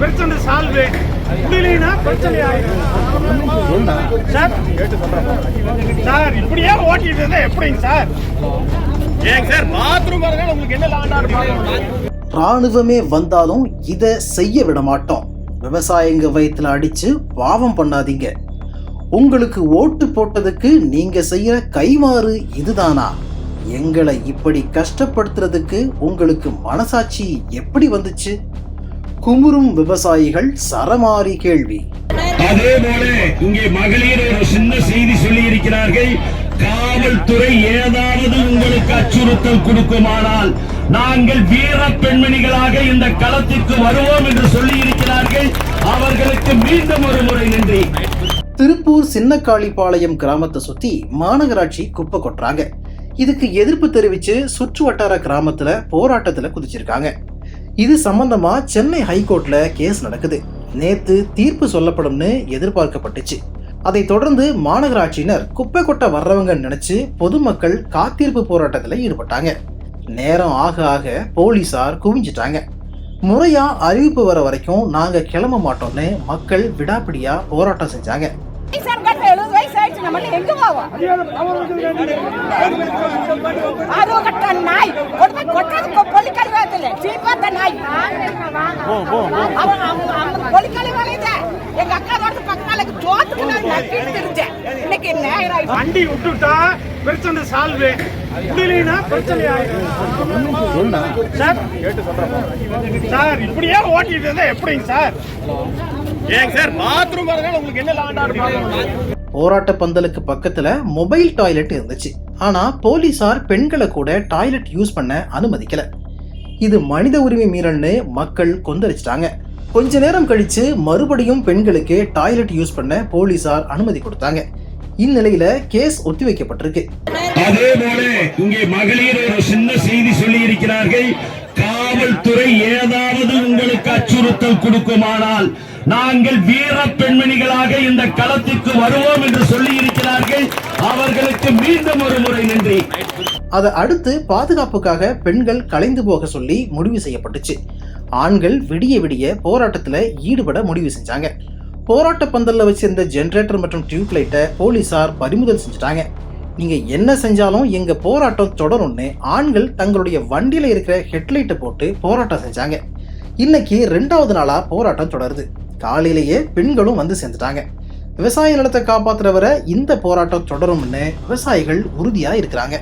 பிரச்சனை சால்வ். முடியலனா பிரச்சனை ஆயிடும். சார் சார் இப்படியே ஓட்டிட்டு இருந்தா எப்படிங்க சார்? ஏங்க சார் பாத்ரூம் வரதுனால உங்களுக்கு என்ன லாண்டாடு ராணுவமே வந்தாலும் இதை செய்ய விட மாட்டோம். விவசாயிங்க வயிற்றுல அடிச்சு பாவம் பண்ணாதீங்க. உங்களுக்கு ஓட்டு போட்டதுக்கு நீங்க செய்யற கைமாறு இதுதானா? எங்களை இப்படி கஷ்டப்படுத்துறதுக்கு உங்களுக்கு மனசாட்சி எப்படி வந்துச்சு? குமுறும் விவசாயிகள் சரமாரி கேள்வி. அதே போல இங்கே மகளிர் ஒரு சின்ன செய்தி சொல்லி இருக்கிறார்கள் காவல்துறை ஏதாவது உங்களுக்கு அச்சுறுத்தல் கொடுக்குமானால் நாங்கள் வீர பெண்மணிகளாக இந்த களத்திற்கு வருவோம் என்று சொல்லி இருக்கிறார்கள் அவர்களுக்கு மீண்டும் ஒரு முறை நன்றி. திருப்பூர் சின்னக்காளிப்பாளையம் கிராமத்தை சுத்தி மாநகராட்சி குப்பை கொட்டுறாங்க. இதுக்கு எதிர்ப்பு தெரிவிச்சு சுற்று வட்டார கிராமத்துல போராட்டத்துல குதிச்சிருக்காங்க. இது சம்பந்தமா சென்னை ஹைகோர்ட்ல கேஸ் நடக்குது. நேத்து தீர்ப்பு சொல்லப்படும்னு எதிர்பார்க்கப்பட்டுச்சு. அதைத் தொடர்ந்து மாநகராட்சியினர் குப்பை கொட்ட வர்றவங்க நினைச்சு பொதுமக்கள் காத்திருப்பு போராட்டத்துல ஈடுபட்டாங்க. நேரம் ஆக ஆக போலீசார் குவிஞ்சிட்டாங்க. முறையா அறிவிப்பு வர வரைக்கும் நாங்க கிளம்ப மாட்டோம்னு மக்கள் விடாப்பிடியா போராட்டம் செஞ்சாங்க. வயசான எங்க அக்கா தோட்டத்து பக்கத்தால ஜோத்துக்கு நான் நக்கிட்டு தெரிஞ்சேன். இன்னைக்கு ஆயிடுச்சு வண்டி விட்டுட்டா பிரச்சனை சால்வு முடியலனா பிரச்சனை ஆயிடும் சார் சார் இப்படியே ஓட்டிட்டு இருந்தா எப்படிங்க சார்? ஏங்க சார் பாத்ரூம் வரதுனால உங்களுக்கு என்ன லாண்டாடு போராட்ட பந்தலுக்கு பக்கத்துல மொபைல் டாய்லெட் இருந்துச்சு. ஆனா போலீசார் பெண்களை கூட டாய்லெட் யூஸ் பண்ண அனுமதிக்கல. இது மனித உரிமை மீறல்னு மக்கள் கொந்தளிச்சிட்டாங்க. கொஞ்ச நேரம் கழிச்சு மறுபடியும் பெண்களுக்கு டாய்லெட் யூஸ் பண்ண போலீசார் அனுமதி கொடுத்தாங்க. இந்நிலையில கேஸ் ஒத்திவைக்கப்பட்டிருக்கு. அதே போல இங்கே மகளிர் ஒரு சின்ன செய்தி சொல்லி இருக்கிறார்கள் காவல்துறை ஏதாவது உங்களுக்கு அச்சுறுத்தல் கொடுக்குமானால் நாங்கள் வீர பெண்மணிகளாக இந்த களத்திற்கு வருவோம் என்று சொல்லி இருக்கிறார்கள் அவர்களுக்கு மீண்டும் ஒரு முறை நன்றி. அதை அடுத்து பாதுகாப்புக்காக பெண்கள் கலைந்து போக சொல்லி முடிவு செய்யப்பட்டுச்சு. ஆண்கள் விடிய விடிய போராட்டத்தில் ஈடுபட முடிவு செஞ்சாங்க. போராட்ட பந்தலில் வச்சிருந்த ஜென்ரேட்டர் மற்றும் டியூப் லைட்டை போலீசார் பறிமுதல் செஞ்சுட்டாங்க. நீங்கள் என்ன செஞ்சாலும் எங்கள் போராட்டம் தொடரும்னு ஆண்கள் தங்களுடைய வண்டியில் இருக்கிற ஹெட்லைட்டை போட்டு போராட்டம் செஞ்சாங்க. இன்னைக்கு ரெண்டாவது நாளாக போராட்டம் தொடருது. காலையிலேயே பெண்களும் வந்து சேர்ந்துட்டாங்க. விவசாய நிலத்தை காப்பாத்துற வரை இந்த போராட்டம் தொடரும்னு விவசாயிகள் உறுதியாக இருக்கிறாங்க.